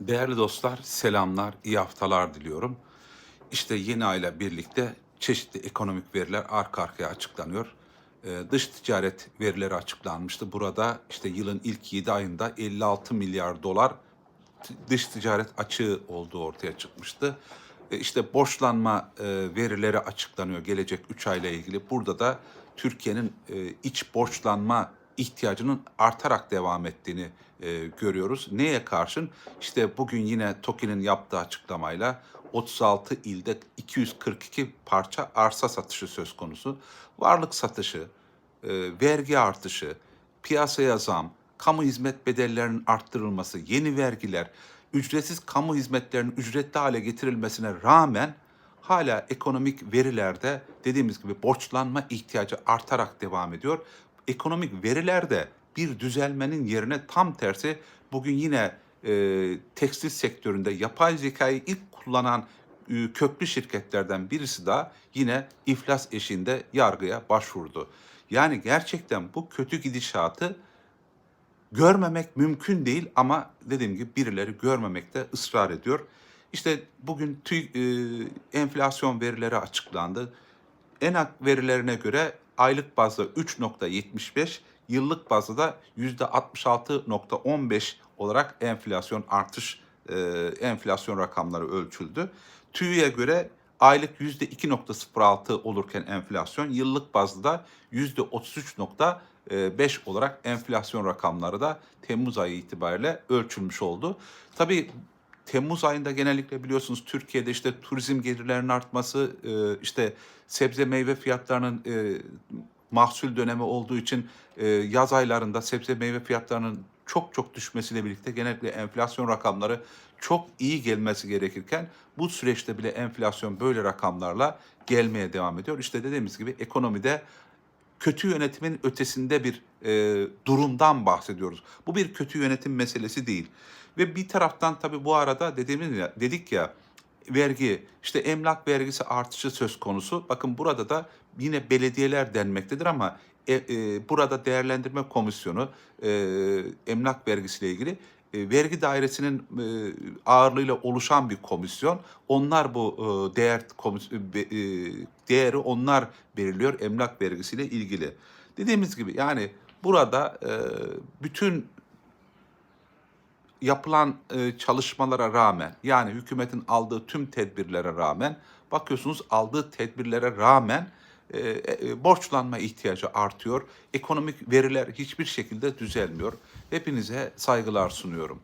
Değerli dostlar, selamlar, iyi haftalar diliyorum. İşte yeni ayla birlikte çeşitli ekonomik veriler arka arkaya açıklanıyor. Ee, dış ticaret verileri açıklanmıştı. Burada işte yılın ilk 7 ayında 56 milyar dolar dış ticaret açığı olduğu ortaya çıkmıştı. E, işte borçlanma e, verileri açıklanıyor gelecek 3 ayla ilgili. Burada da Türkiye'nin e, iç borçlanma ihtiyacının artarak devam ettiğini e, görüyoruz. Neye karşın? İşte bugün yine TOKİ'nin yaptığı açıklamayla 36 ilde 242 parça arsa satışı söz konusu. Varlık satışı, e, vergi artışı, piyasaya zam, kamu hizmet bedellerinin arttırılması, yeni vergiler, ücretsiz kamu hizmetlerinin ücretli hale getirilmesine rağmen hala ekonomik verilerde dediğimiz gibi borçlanma ihtiyacı artarak devam ediyor. Ekonomik verilerde bir düzelmenin yerine tam tersi bugün yine e, tekstil sektöründe yapay zekayı ilk kullanan e, köklü şirketlerden birisi daha yine iflas eşiğinde yargıya başvurdu. Yani gerçekten bu kötü gidişatı görmemek mümkün değil ama dediğim gibi birileri görmemekte ısrar ediyor. İşte bugün TÜİ e, enflasyon verileri açıklandı. ENAK verilerine göre aylık bazda 3.75, yıllık bazda da %66.15 olarak enflasyon artış, e, enflasyon rakamları ölçüldü. TÜİ'ye göre aylık %2.06 olurken enflasyon, yıllık bazda da %33.5 olarak enflasyon rakamları da Temmuz ayı itibariyle ölçülmüş oldu. Tabii Temmuz ayında genellikle biliyorsunuz Türkiye'de işte turizm gelirlerinin artması, e, işte sebze meyve fiyatlarının e, mahsul dönemi olduğu için e, yaz aylarında sebze meyve fiyatlarının çok çok düşmesiyle birlikte genellikle enflasyon rakamları çok iyi gelmesi gerekirken bu süreçte bile enflasyon böyle rakamlarla gelmeye devam ediyor. İşte dediğimiz gibi ekonomide kötü yönetimin ötesinde bir e, durumdan bahsediyoruz. Bu bir kötü yönetim meselesi değil. Ve bir taraftan tabii bu arada dediğimiz ya, dedik ya vergi, işte emlak vergisi artışı söz konusu. Bakın burada da yine belediyeler denmektedir ama e, e, burada değerlendirme komisyonu e, emlak vergisiyle ilgili e, vergi dairesinin e, ağırlığıyla oluşan bir komisyon. Onlar bu e, değer komis- değeri onlar belirliyor emlak vergisiyle ilgili. Dediğimiz gibi yani burada bütün yapılan çalışmalara rağmen yani hükümetin aldığı tüm tedbirlere rağmen bakıyorsunuz aldığı tedbirlere rağmen borçlanma ihtiyacı artıyor. Ekonomik veriler hiçbir şekilde düzelmiyor. Hepinize saygılar sunuyorum.